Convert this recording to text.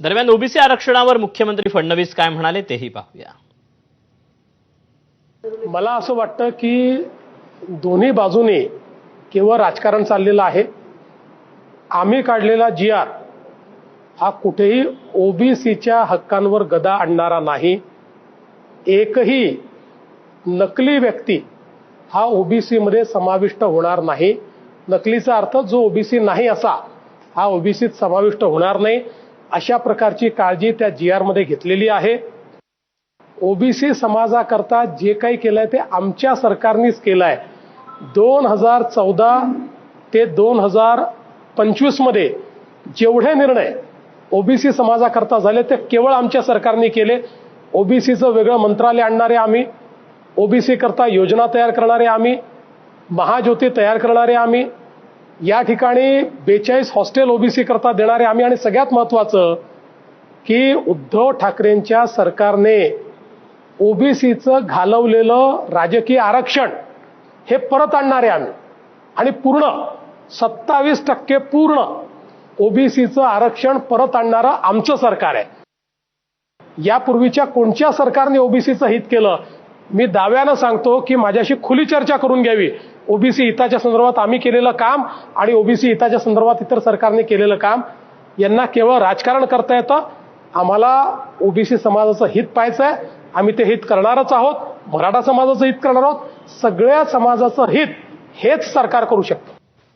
दरम्यान ओबीसी आरक्षणावर मुख्यमंत्री फडणवीस काय म्हणाले तेही पाहूया. मला असं वाटतं की दोन्ही बाजूने केवळ राजकारण चाललेलं आहे. आम्ही काढलेला जी आर हा कुठेही ओबीसीच्या हक्कांवर गदा आणणारा नाही. एकही नकली व्यक्ती हा ओबीसी मध्ये समाविष्ट होणार नाही. नकलीचा अर्थ जो ओबीसी नाही असा हा ओबीसीत समाविष्ट होणार नाही. अशा प्रकारची काळजी त्या जी आरमध्ये घेतलेली आहे. ओबीसी समाजाकरता जे काही केलंय ते आमच्या सरकारनेच केलंय. दोन हजार चौदा ते दोन हजार पंचवीसमध्ये जेवढे निर्णय ओबीसी समाजाकरता झाले ते केवळ आमच्या सरकारने केले. ओबीसीचं वेगळं मंत्रालय आणणारे आम्ही ओबीसी करता योजना तयार करणारे आम्ही महाज्योती तयार करणारे आम्ही या ठिकाणी बेचाळीस हॉस्टेल ओबीसी करता देणारे आम्ही आणि सगळ्यात महत्वाचं की उद्धव ठाकरेंच्या सरकारने ओबीसीचं घालवलेलं राजकीय आरक्षण हे परत आणणारे आम्ही. आणि पूर्ण सत्तावीस टक्के पूर्ण ओबीसीचं आरक्षण परत आणणारं आमचं सरकार आहे. यापूर्वीच्या कोणत्या सरकारने ओबीसीचं हित केलं? मी दाव्यानं सांगतो की माझ्याशी खुली चर्चा करून घ्यावी. ओबीसी हिताच्या संदर्भात आम्ही केलेलं काम आणि ओबीसी हिताच्या संदर्भात इतर सरकारने केलेलं काम यांना केवळ राजकारण करता येतं. आम्हाला ओबीसी समाजाचं हित पाहायचं आहे आम्ही ते हित करणारच आहोत. मराठा समाजाचं हित करणार आहोत. सगळ्या समाजाचं हित हेच सरकार करू शकतं.